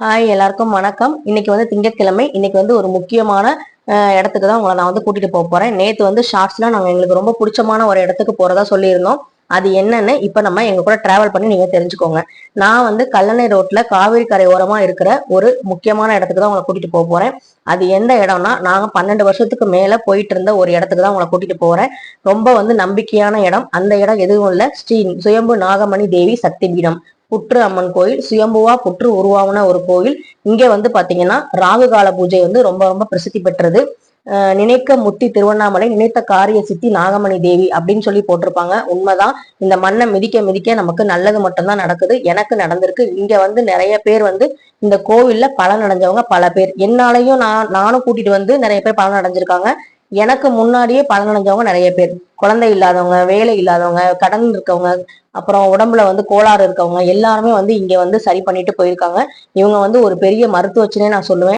Hi எல்லாருக்கும் வணக்கம். இன்னைக்கு வந்து திங்கட்கிழமை. இன்னைக்கு வந்து ஒரு முக்கியமான இடத்துக்கு தான் உங்களை நான் வந்து கூட்டிட்டு போக போறேன். நேத்து வந்து ஷார்ட்ஸ்ல நாங்கள் எங்களுக்கு ரொம்ப பிடிச்சமான ஒரு இடத்துக்கு போறதா சொல்லியிருந்தோம். அது என்னன்னு இப்ப நம்ம எங்க கூட டிராவல் பண்ணி நீங்க தெரிஞ்சுக்கோங்க. நான் வந்து கல்லணை ரோட்ல காவிரி கரை ஓரமா இருக்கிற ஒரு முக்கியமான இடத்துக்கு தான் உங்களை கூட்டிட்டு போக போறேன். அது எந்த இடம்னா நாங்க பன்னெண்டு வருஷத்துக்கு மேல போயிட்டு இருந்த ஒரு இடத்துக்கு தான் உங்களை கூட்டிட்டு போறேன். ரொம்ப வந்து நம்பிக்கையான இடம். அந்த இடம் எதுவும் இல்ல. ஸ்ரீ சுயம்பு நாகமணி தேவி சக்தி பீடம் புற்று அம்மன் கோயில் சுயம்புவா புற்று உருவாகுன ஒரு கோயில். இங்க வந்து பாத்தீங்கன்னா ராகு கால பூஜை வந்து ரொம்ப ரொம்ப பிரசித்தி பெற்றது. நினைக்க முத்தி திருவண்ணாமலை நினைத்த காரிய சித்தி நாகமணி தேவி அப்படின்னு சொல்லி போட்டிருப்பாங்க. உண்மைதான். இந்த மண்ணை மிதிக்க மிதிக்க நமக்கு நல்லது மட்டும்தான் நடக்குது. எனக்கு நடந்திருக்கு. இங்க வந்து நிறைய பேர் வந்து இந்த கோவில்ல பலன் அடைஞ்சவங்க பல பேர். என்னாலையும் நான் நானும் கூட்டிட்டு வந்து நிறைய பேர் பலன் அடைஞ்சிருக்காங்க. எனக்கு முன்னாடியே பலனடைஞ்சவங்க நிறைய பேர். குழந்தை இல்லாதவங்க வேலை இல்லாதவங்க கடன் இருக்கவங்க அப்புறம் உடம்புல வந்து கோளாறு இருக்கவங்க எல்லாருமே வந்து இங்க வந்து சரி பண்ணிட்டு போயிருக்காங்க. இவங்க வந்து ஒரு பெரிய மருத்துவச்சுனே நான் சொல்லுவேன்.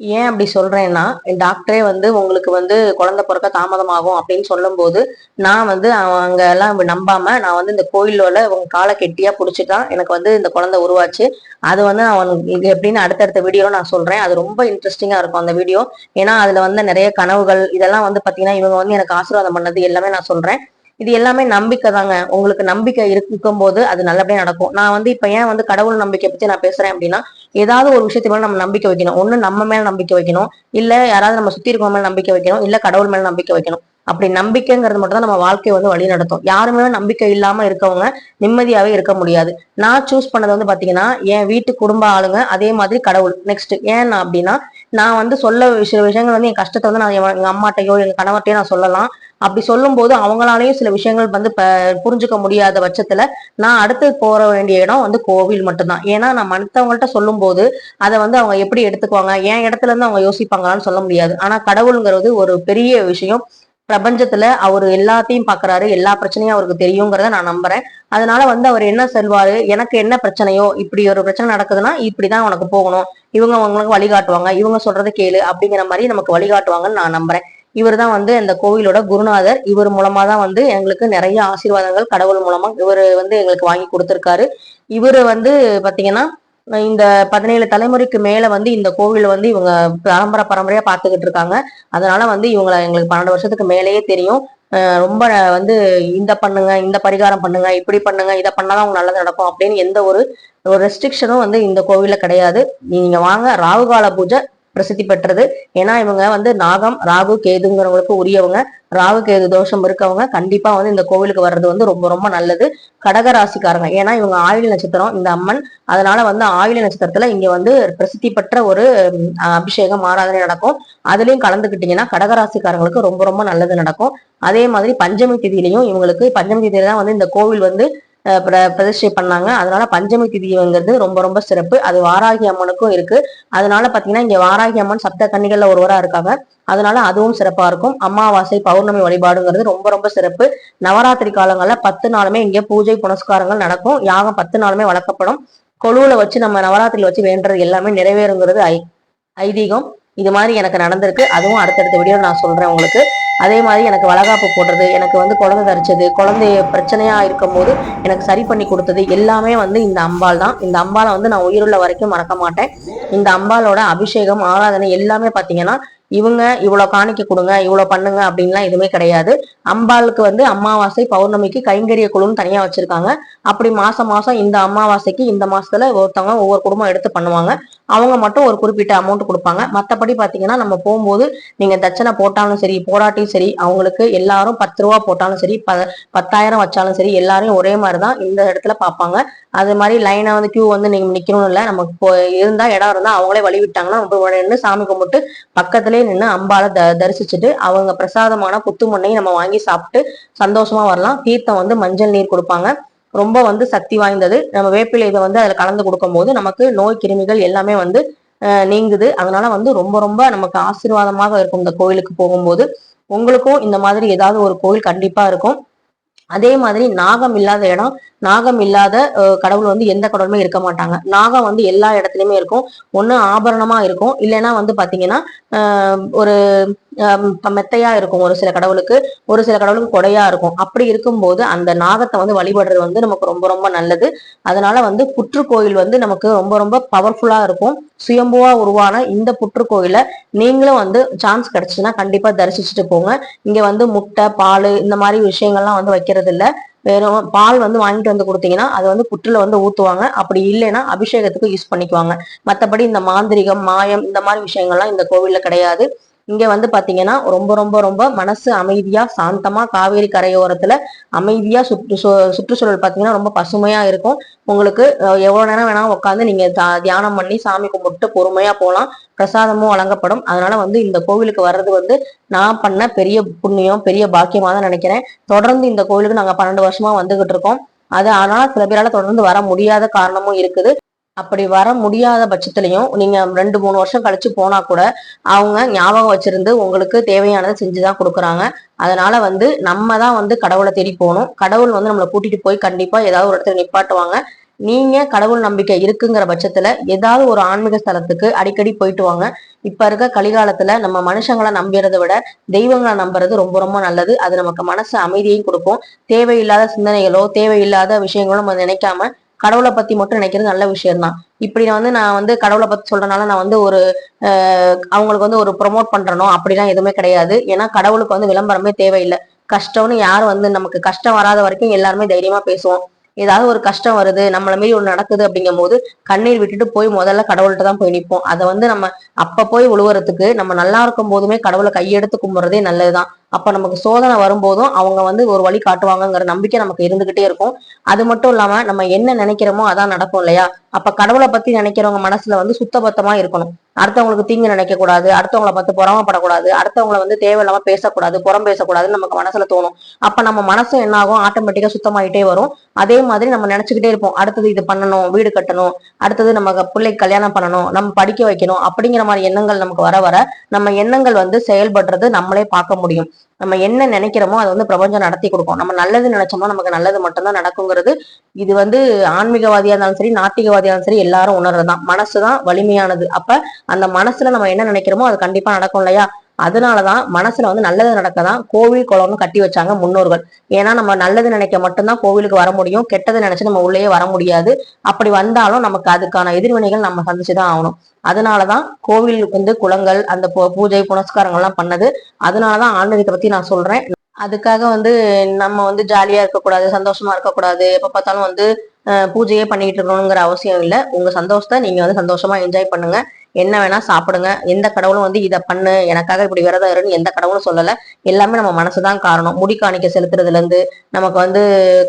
ஏன் அப்படி சொல்றேன்னா டாக்டரே வந்து உங்களுக்கு வந்து குழந்தை பிறக்க தாமதமாகும் அப்படின்னு சொல்லும்போது நான் வந்து அவன் எல்லாம் நம்பாம நான் வந்து இந்த கோயிலோட உங்க காலை கெட்டியா புடிச்சுட்டான் எனக்கு வந்து இந்த குழந்தை உருவாச்சு. அது வந்து அவன் இது எப்படின்னு அடுத்தடுத்த வீடியோ நான் சொல்றேன். அது ரொம்ப இன்ட்ரெஸ்டிங்கா இருக்கும் அந்த வீடியோ ஏன்னா அதுல வந்து நிறைய கனவுகள் இதெல்லாம் வந்து பாத்தீங்கன்னா இவங்க வந்து எனக்கு ஆசீர்வாதம் பண்ணது எல்லாமே நான் சொல்றேன். இது எல்லாமே நம்பிக்கை தாங்க. உங்களுக்கு நம்பிக்கை இருக்கும் போது அது நல்லபடியா நடக்கும். நான் வந்து இப்ப ஏன் வந்து கடவுள் நம்பிக்கை பத்தி நான் பேசுறேன் அப்படின்னா ஏதாவது ஒரு விஷயத்து மேல நம்ம நம்பிக்கை வைக்கணும். ஒண்ணு நம்ம மேல நம்பிக்கை வைக்கணும். இல்ல யாராவது நம்ம சுத்தி இருக்கவங்க மேல நம்பிக்கை வைக்கணும். இல்ல கடவுள் மேல நம்பிக்கை வைக்கணும். அப்படி நம்பிக்கைங்கிறது மட்டும் தான் நம்ம வாழ்க்கையை வந்து வழி நடத்தும். யாருமே நம்பிக்கை இல்லாம இருக்கவங்க நிம்மதியாவே இருக்க முடியாது. நான் சூஸ் பண்ணது வந்து பாத்தீங்கன்னா என் வீட்டு குடும்ப ஆளுங்க அதே மாதிரி கடவுள். நெக்ஸ்ட் ஏன் அப்படின்னா நான் வந்து சொல்ல சில விஷயங்கள் வந்து என் கஷ்டத்தை வந்து நான் என் எங்க அம்மாட்டையோ எங்க கணவர்ட்டையோ நான் சொல்லலாம். அப்படி சொல்லும் போது அவங்களாலையும் சில விஷயங்கள் வந்து புரிஞ்சுக்க முடியாத பட்சத்துல நான் அடுத்து போற வேண்டிய இடம் வந்து கோவில் மட்டும்தான். ஏன்னா நான் மற்றவங்கள்ட்ட சொல்லும் போது அதை வந்து அவங்க எப்படி எடுத்துக்குவாங்க என் இடத்துல இருந்து அவங்க யோசிப்பாங்களான்னு சொல்ல முடியாது. ஆனா கடவுளுங்கிறது ஒரு பெரிய விஷயம். பிரபஞ்சத்துல அவர் எல்லாத்தையும் பாக்குறாரு எல்லா பிரச்சனையும் அவருக்கு தெரியுங்கிறத நான் நம்புறேன். அதனால வந்து அவர் என்ன சொல்வாரு எனக்கு என்ன பிரச்சனையோ இப்படி ஒரு பிரச்சனை நடக்குதுன்னா இப்படிதான் உனக்கு போகணும். இவங்க உங்களுக்கு வழிகாட்டுவாங்க இவங்க சொல்றதை கேளு அப்படிங்கிற மாதிரி நமக்கு வழிகாட்டுவாங்கன்னு நான் நம்புறேன். இவர் தான் வந்து இந்த கோவிலோட குருநாதர். இவர் மூலமா தான் வந்து எங்களுக்கு நிறைய ஆசீர்வாதங்கள் கடவுள் மூலமா இவர் வந்து எங்களுக்கு வாங்கி கொடுத்திருக்காரு. இவரு வந்து பாத்தீங்கன்னா இந்த பதினேழு தலைமுறைக்கு மேல வந்து இந்த கோவில் வந்து இவங்க பரம்பரை பரம்பரையா பார்த்துக்கிட்டு இருக்காங்க. அதனால வந்து இவங்களை எங்களுக்கு பன்னெண்டு வருஷத்துக்கு மேலேயே தெரியும். ரொம்ப வந்து இந்த பண்ணுங்க இந்த பரிகாரம் பண்ணுங்க இப்படி பண்ணுங்க இதை பண்ணாதான் அவங்க நல்லது நடக்கும் அப்படின்னு எந்த ஒரு ஒரு ரெஸ்ட்ரிக்ஷனும் வந்து இந்த கோவில்ல கிடையாது. நீங்க வாங்க ராகுகால பூஜை பிரசித்தி பெற்றது. ஏன்னா இவங்க வந்து நாகம் ராகு கேதுங்கிறவங்களுக்கு உரியவங்க. ராகு கேது தோஷம் இருக்கவங்க கண்டிப்பா வந்து இந்த கோவிலுக்கு வர்றது வந்து ரொம்ப ரொம்ப நல்லது. கடக ராசிக்காரங்க. ஏன்னா இவங்க ஆயுள் நட்சத்திரம் இந்த அம்மன். அதனால வந்து ஆயுள் நட்சத்திரத்துல இங்க வந்து பிரசித்தி பெற்ற ஒரு அபிஷேகம் ஆராதனை நடக்கும். அதுலயும் கலந்துக்கிட்டீங்கன்னா கடகராசிக்காரங்களுக்கு ரொம்ப ரொம்ப நல்லது நடக்கும். அதே மாதிரி பஞ்சமி திதியிலையும் இவங்களுக்கு பஞ்சமி திதியில தான் வந்து இந்த கோவில் வந்து பிர- பிரதிஷ்டை பண்ணாங்க. அதனால பஞ்சமி திதிங்கிறது ரொம்ப ரொம்ப சிறப்பு. அது வாராகி அம்மனுக்கும் இருக்கு. அதனால பாத்தீங்கன்னா இங்க வாராகி அம்மன் சப்த கன்னிகள்ல ஒருவரா இருக்காங்க. அதனால அதுவும் சிறப்பா இருக்கும். அமாவாசை பௌர்ணமி வழிபாடுங்கிறது ரொம்ப ரொம்ப சிறப்பு. நவராத்திரி காலங்கள்ல பத்து நாளுமே இங்க பூஜை புனஸ்காரங்கள் நடக்கும். யாகம் பத்து நாளுமே வளர்க்கப்படும் கொழுவுல வச்சு நம்ம நவராத்திரியில வச்சு வேண்டது எல்லாமே நிறைவேறுங்கிறது ஐ ஐதீகம். இது மாதிரி எனக்கு நடந்திருக்கு. அதுவும் அடுத்தடுத்த வீடியோ நான் சொல்றேன் உங்களுக்கு. அதே மாதிரி எனக்கு வளகாப்பு போடுறது எனக்கு வந்து குழந்தை தரிச்சது குழந்தைய பிரச்சனையா இருக்கும்போது எனக்கு சரி பண்ணி கொடுத்தது எல்லாமே வந்து இந்த அம்பாள் தான். இந்த அம்பாளை வந்து நான் உயிருள்ள வரைக்கும் மறக்க மாட்டேன். இந்த அம்பாலோட அபிஷேகம் ஆராதனை எல்லாமே பாத்தீங்கன்னா இவங்க இவ்வளோ காணிக்க கொடுங்க இவ்வளோ பண்ணுங்க அப்படின்லாம் எதுவுமே கிடையாது. அம்பாளுக்கு வந்து அமாவாசை பௌர்ணமிக்கு கைங்கரிய குழுன்னு தனியாக வச்சிருக்காங்க. அப்படி மாசம் மாசம் இந்த அமாவாசைக்கு இந்த மாசத்துல ஒருத்தவங்க ஒவ்வொரு குடும்பம் எடுத்து பண்ணுவாங்க. அவங்க மட்டும் ஒரு குறிப்பிட்ட அமௌண்ட் கொடுப்பாங்க. மற்றபடி பார்த்தீங்கன்னா நம்ம போகும்போது நீங்கள் தட்சணை போட்டாலும் சரி போடாட்டியும் சரி அவங்களுக்கு எல்லாரும் பத்து ரூபா போட்டாலும் சரி ப பத்தாயிரம் வச்சாலும் சரி எல்லாரையும் ஒரே மாதிரி தான் இந்த இடத்துல பார்ப்பாங்க. அது மாதிரி லைனாக வந்து கியூ வந்து நீங்கள் நிற்கணும் இல்லை. நமக்கு இப்போ இருந்தால் இடம் இருந்தால் அவங்களே வழி விட்டாங்கன்னா நம்ம நின்று சாமி கும்பிட்டு பக்கத்துலேயே நின்று அம்பால த தரிசிச்சுட்டு அவங்க பிரசாதமான குத்து மண்ணையும் நம்ம வாங்கி சாப்பிட்டு சந்தோஷமாக வரலாம். தீர்த்தம் வந்து மஞ்சள் நீர் கொடுப்பாங்க. ரொம்ப வந்து சக்தி வாய்ந்தது. நம்ம வேப்பிலை இதை வந்து அதில் கலந்து கொடுக்கும்போது நமக்கு நோய் கிருமிகள் எல்லாமே வந்து நீங்குது. அதனால வந்து ரொம்ப ரொம்ப நமக்கு ஆசீர்வாதமாக இருக்கும் இந்த கோயிலுக்கு போகும்போது. உங்களுக்கும் இந்த மாதிரி ஏதாவது ஒரு கோயில் கண்டிப்பா இருக்கும். அதே மாதிரி நாகம் இல்லாத இடம் நாகம் இல்லாத கடவுள் வந்து எந்த கடவுளுமே இருக்க மாட்டாங்க. நாகம் வந்து எல்லா இடத்துலயுமே இருக்கும். ஒன்னு ஆபரணமா இருக்கும். இல்லைன்னா வந்து பாத்தீங்கன்னா ஒரு மெத்தையா இருக்கும் ஒரு சில கடவுளுக்கு ஒரு சில கடவுளுக்கு கொடையா இருக்கும். அப்படி இருக்கும்போது அந்த நாகத்தை வந்து வழிபடுறது வந்து நமக்கு ரொம்ப ரொம்ப நல்லது. அதனால வந்து புற்றுக்கோயில் வந்து நமக்கு ரொம்ப ரொம்ப பவர்ஃபுல்லா இருக்கும். சுயம்புவா உருவான இந்த புற்றுக்கோயில நீங்களும் வந்து சான்ஸ் கிடைச்சுன்னா கண்டிப்பா தரிசிச்சுட்டு போங்க. இங்க வந்து முட்டை பால் இந்த மாதிரி விஷயங்கள்லாம் வந்து வைக்கிறது இல்ல வெறும் பால் வந்து வாங்கிட்டு வந்து கொடுத்தீங்கன்னா அது வந்து புற்றுல வந்து ஊத்துவாங்க. அப்படி இல்லைன்னா அபிஷேகத்துக்கு யூஸ் பண்ணிக்குவாங்க. மத்தபடி இந்த மாந்திரிகம் மாயம் இந்த மாதிரி விஷயங்கள்லாம் இந்த கோவில்ல கிடையாது. இங்க வந்து பாத்தீங்கன்னா ரொம்ப ரொம்ப ரொம்ப மனசு அமைதியா சாந்தமா காவேரி கரையோரத்துல அமைதியா சுற்று சு- சுற்றுச்சூழல் பாத்தீங்கன்னா ரொம்ப பசுமையா இருக்கும். உங்களுக்கு எவ்வளவு நேரம் வேணாலும் உட்காந்து நீங்க தியானம் பண்ணி சாமி கும்பிட்டு பொறுமையா போகலாம். பிரசாதமும் வழங்கப்படும். அதனால வந்து இந்த கோவிலுக்கு வர்றது வந்து நான் பண்ண பெரிய புண்ணியம் பெரிய பாக்கியமா தான் நினைக்கிறேன். தொடர்ந்து இந்த கோவிலுக்கு நாங்க பன்னெண்டு வருஷமா வந்துகிட்டு இருக்கோம். அது அதனால சில பேரால தொடர்ந்து வர முடியாத காரணமும் இருக்குது. அப்படி வர முடியாத பட்சத்துலையும் நீங்க ரெண்டு மூணு வருஷம் கழிச்சு போனா கூட அவங்க ஞாபகம் வச்சிருந்து உங்களுக்கு தேவையானதை செஞ்சுதான் கொடுக்குறாங்க. அதனால வந்து நம்ம தான் வந்து கடவுளை தேடி போகணும். கடவுள் வந்து நம்மளை கூட்டிட்டு போய் கண்டிப்பா ஏதாவது ஒரு இடத்துல நிப்பாட்டுவாங்க. நீங்க கடவுள் நம்பிக்கை இருக்குங்கிற பட்சத்துல ஏதாவது ஒரு ஆன்மீக ஸ்தலத்துக்கு அடிக்கடி போயிட்டு வாங்க. இப்ப இருக்க கலிகாலத்துல நம்ம மனுஷங்களை நம்புறதை விட தெய்வங்களை நம்புறது ரொம்ப ரொம்ப நல்லது. அது நமக்கு மனசு அமைதியையும் கொடுக்கும். தேவையில்லாத சிந்தனைகளோ தேவையில்லாத விஷயங்களோ நம்ம நினைக்காம கடவுளை பத்தி மட்டும் நினைக்கிறது நல்ல விஷயம் தான் இப்படி வந்து நான் வந்து கடவுளை பத்தி சொல்றதுனால நான் வந்து ஒரு அவங்களுக்கு வந்து ஒரு ப்ரொமோட் பண்றனோ அப்படிலாம் எதுவுமே கிடையாது. ஏன்னா கடவுளுக்கு வந்து விளம்பரமே தேவையில்லை. கஷ்டம்னு யாரும் வந்து நமக்கு கஷ்டம் வராத வரைக்கும் எல்லாருமே தைரியமா பேசுவோம். ஏதாவது ஒரு கஷ்டம் வருது நம்மள மாரி ஒண்ணு நடக்குது அப்படிங்கும் போது கண்ணீர் விட்டுட்டு போய் முதல்ல கடவுள்கிட்ட தான் போய் நிற்போம். அதை வந்து நம்ம அப்ப போய் உழுவுறதுக்கு நம்ம நல்லா இருக்கும் போதுமே கடவுளை கையெடுத்து கும்பிடுறதே நல்லதுதான். அப்ப நமக்கு சோதனை வரும்போதும் அவங்க வந்து ஒரு வழி காட்டுவாங்கங்கிற நம்பிக்கை நமக்கு இருந்துகிட்டே இருக்கும். அது மட்டும் இல்லாம நம்ம என்ன நினைக்கிறோமோ அதான் நடக்கும் இல்லையா? அப்ப கடவுளை பத்தி நினைக்கிறவங்க மனசுல வந்து சுத்தபத்தமா இருக்கணும். அடுத்தவங்களுக்கு தீங்கு நினைக்க கூடாது அடுத்தவங்கள பார்த்து பொறாமப்படக்கூடாது அடுத்தவங்கள வந்து தேவையில்லாம பேசக்கூடாது புறம் பேசக்கூடாதுன்னு நமக்கு மனசுல தோணும். அப்ப நம்ம மனசு என்ன ஆகும்? ஆட்டோமேட்டிக்கா சுத்தமாயிட்டே வரும். அதே மாதிரி நம்ம நினைச்சுக்கிட்டே இருப்போம். அடுத்தது இது பண்ணணும் வீடு கட்டணும் அடுத்தது நம்ம பிள்ளைக்கு கல்யாணம் பண்ணணும் நம்ம படிக்க வைக்கணும் அப்படிங்கிற மாதிரி எண்ணங்கள் நமக்கு வர வர நம்ம எண்ணங்கள் வந்து செயல்படுறது நம்மளே பார்க்க முடியும். நம்ம என்ன நினைக்கிறோமோ அதை வந்து பிரபஞ்சம் நடத்தி கொடுக்கும். நம்ம நல்லது நினைச்சோம்னா நமக்கு நல்லது மட்டும்தான் நடக்குங்கிறது. இது வந்து ஆன்மீகவாதியா இருந்தாலும் சரி நாத்திகவாதியா இருந்தாலும் சரி எல்லாரும் உணர்றதுதான். மனசுதான் வலிமையானது. அப்ப அந்த மனசுல நம்ம என்ன நினைக்கிறோமோ அது கண்டிப்பா நடக்கும் இல்லையா? அதனால தான் மனசுல வந்து நல்லது நடக்கதான் கோவில் குளம்னு கட்டி வச்சாங்க முன்னோர்கள். ஏன்னா நம்ம நல்லது நினைக்க மட்டும்தான் கோவிலுக்கு வர முடியும். கெட்டது நினைச்சு நம்ம உள்ளேயே வர முடியாது. அப்படி வந்தாலும் நமக்கு அதுக்கான எதிர்வினைகள் நம்ம சந்திச்சுதான் ஆகணும். அதனாலதான் கோவில் வந்து குளங்கள் அந்த பூ- பூஜை புனஸ்காரங்கள் எல்லாம் பண்ணது. அதனாலதான் ஆன்மீகத்தை பத்தி நான் சொல்றேன். அதுக்காக வந்து நம்ம வந்து ஜாலியா இருக்கக்கூடாது சந்தோஷமா இருக்கக்கூடாது. எப்ப பார்த்தாலும் வந்து பூஜையே பண்ணிட்டு இருக்கணுங்கிற அவசியம் இல்லை. உங்க சந்தோஷத்தை நீங்க வந்து சந்தோஷமா என்ஜாய் பண்ணுங்க. என்ன வேணா சாப்பிடுங்க. எந்த கடவுளும் வந்து இதை பண்ணு. எனக்காக இப்படி விரதம் இருன்னு எந்த கடவுளும் சொல்லல. எல்லாமே நம்ம மனசுதான் காரணம். முடி காணிக்க செலுத்துறதுல இருந்து நமக்கு வந்து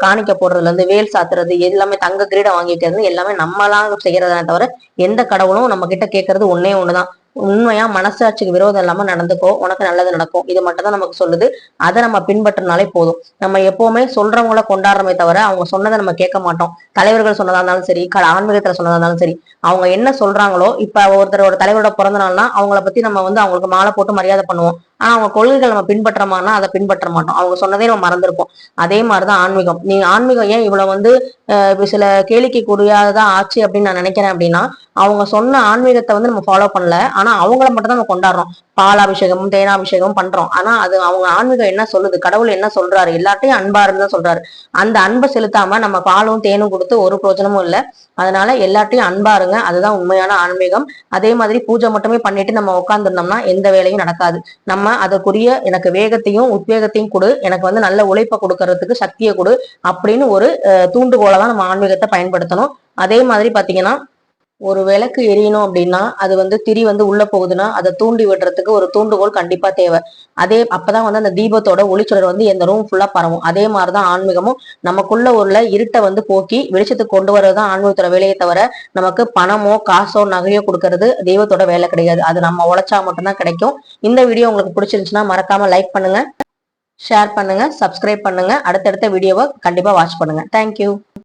காணிக்க போடுறதுல இருந்து வேல் சாத்துறது எல்லாமே தங்க கிரீடம் வாங்கிக்கிறது எல்லாமே நம்மளாம் செய்யறதான தவிர எந்த கடவுளும் நம்ம கிட்ட கேட்கறது ஒன்னே ஒண்ணுதான். உண்மையா மனசாட்சிக்கு விரோதம் இல்லாம நடந்துக்கோ. உனக்கு நல்லது நடக்கும். இது மட்டும் தான் நமக்கு சொல்லுது. அதை நம்ம பின்பற்றினாலே போதும். நம்ம எப்பவுமே சொல்றவங்கள கொண்டாடுறமே தவிர அவங்க சொன்னதை நம்ம கேட்க மாட்டோம். தலைவர்கள் சொன்னதா இருந்தாலும் சரி க- ஆன்மீகத்துல சொன்னதா இருந்தாலும் சரி அவங்க என்ன சொல்றாங்களோ இப்ப ஒருத்தரோட தலைவரோட பிறந்த நாள்னா அவங்கள பத்தி நம்ம வந்து அவங்களுக்கு மாலை போட்டு மரியாதை பண்ணுவோம். ஆனா அவங்க கொள்கைகள் நம்ம பின்பற்றமானா அதை பின்பற்ற மாட்டோம். அவங்க சொன்னதே நம்ம மறந்துருப்போம். அதே மாதிரிதான் ஆன்மீகம். நீங்க ஆன்மீகம் ஏன் இவ்வளவு வந்து அஹ், இப்ப சில கேளிக்கைக்குரியதா ஆச்சு அப்படின்னு நான் நினைக்கிறேன் அப்படின்னா அவங்க சொன்ன ஆன்மீகத்தை வந்து நம்ம ஃபாலோ பண்ணல. ஆனா அவங்கள மட்டும் தான் நம்ம கொண்டாடுறோம். பாலாபிஷேகமும் தேனாபிஷேகமும் பண்றோம். ஆனா அது அவங்க ஆன்மீகம் என்ன சொல்லுது? கடவுள் என்ன சொல்றாரு? எல்லார்ட்டையும் அன்பா இருந்தா சொல்றாரு. அந்த அன்பை செலுத்தாம நம்ம பாலும் தேனும் கொடுத்து ஒரு பிரோஜனமும் இல்லை. அதனால எல்லார்ட்டையும் அன்பா இருங்க. அதுதான் உண்மையான ஆன்மீகம். அதே மாதிரி பூஜை மட்டுமே பண்ணிட்டு நம்ம உட்காந்துருந்தோம்னா எந்த வேலையும் நடக்காது. நம்ம அதற்குரிய எனக்கு வேகத்தையும் உத்வேகத்தையும் கொடு. எனக்கு வந்து நல்ல உழைப்பை கொடுக்கறதுக்கு சக்தியை கொடு அப்படின்னு ஒரு தூண்டுகோலை தான் நம்ம ஆன்மீகத்தை பயன்படுத்தணும். அதே மாதிரி பாத்தீங்கன்னா ஒரு விளக்கு எரியணும் அப்படின்னா அது வந்து திரி வந்து உள்ள போகுதுன்னா அதை தூண்டி விடுறதுக்கு ஒரு தூண்டுகோல் கண்டிப்பா தேவை. அதே அப்பதான் வந்து அந்த தீபத்தோட ஒளிச்சுடர் வந்து எந்த ரூம் ஃபுல்லா பரவும். அதே மாதிரிதான் ஆன்மீகமும் நமக்குள்ள உள்ள இருட்டை வந்து போக்கி வெளிச்சத்துக்கு கொண்டு வர்றதுதான் ஆன்மீகத்தோட வேலையை தவிர நமக்கு பணமோ காசோ நகையோ கொடுக்கறது தெய்வத்தோட வேலை கிடையாது. அது நம்ம உழைச்சா மட்டும்தான் கிடைக்கும். இந்த வீடியோ உங்களுக்கு பிடிச்சிருந்துச்சுன்னா மறக்காம லைக் பண்ணுங்க ஷேர் பண்ணுங்க சப்ஸ்கிரைப் பண்ணுங்க. அடுத்தடுத்த வீடியோவை கண்டிப்பா வாட்ச் பண்ணுங்க. தேங்க்யூ